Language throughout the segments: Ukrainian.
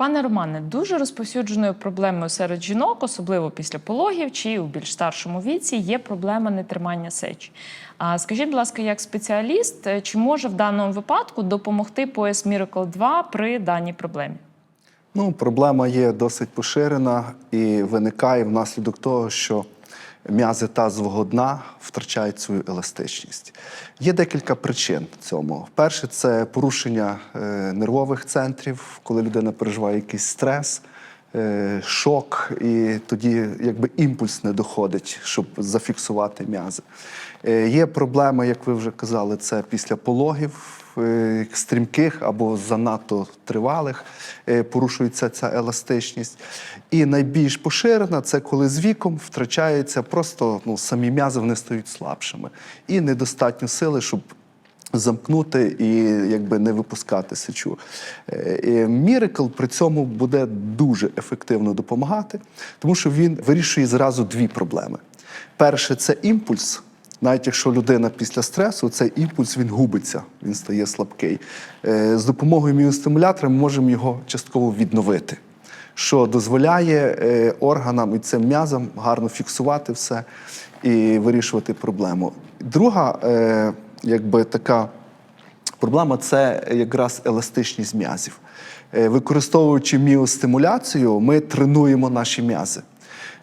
Пане Романе, дуже розповсюдженою проблемою серед жінок, особливо після пологів чи у більш старшому віці, є проблема нетримання сечі. А скажіть, будь ласка, як спеціаліст, е, чи може в даному випадку допомогти пояс Miracle 2 при даній проблемі? Ну, проблема є досить поширена і виникає внаслідок того, що м'язи тазового дна втрачають свою еластичність. Є декілька причин цьому. Перше, це порушення е, нервових центрів, коли людина переживає якийсь стрес. Е, Шок, і тоді якби імпульс не доходить, щоб зафіксувати м'язи. Е, Є проблема, як ви вже казали, це після пологів е, стрімких або занадто тривалих порушується ця еластичність. І найбільш поширена це коли з віком втрачається просто ну, самі м'язи вони стають слабшими. І недостатньо сили, щоб замкнути і якби не випускати сечу. Мірикл при цьому буде дуже ефективно допомагати, тому що він вирішує зразу дві проблеми. Перше це імпульс. Навіть якщо людина після стресу, цей імпульс він губиться, він стає слабкий. Е, З допомогою міостимулятора ми можемо його частково відновити, що дозволяє е, органам і цим м'язам гарно фіксувати все і вирішувати проблему. Друга, е, якби така Проблема це якраз еластичність м'язів. Е, Використовуючи міостимуляцію, ми тренуємо наші м'язи.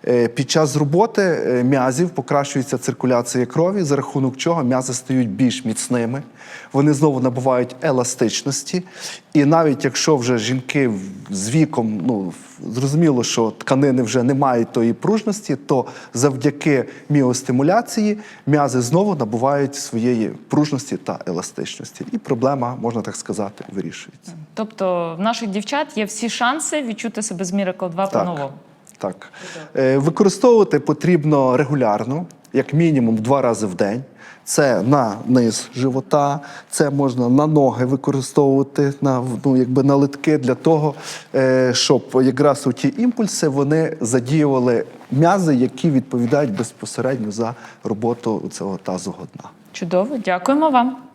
Е, Під час роботи е, м'язів покращується циркуляція крові, за рахунок чого м'язи стають більш міцними, вони знову набувають еластичності. І навіть якщо вже жінки з віком, ну зрозуміло, що тканини вже не мають тої пружності, то завдяки міостимуляції м'язи знову набувають своєї пружності та еластичності. І проблема, можна так сказати, вирішується. Тобто в наших дівчат є всі шанси відчути себе з Miracle 2 по-новому. Так. Е, Використовувати потрібно регулярно, як мінімум два рази в день. Це на низ живота, це можна на ноги використовувати, на, ну, якби на литки для того, е, щоб якраз у ті імпульси вони задіювали м'язи, які відповідають безпосередньо за роботу цього тазового дна. Чудово, дякуємо вам.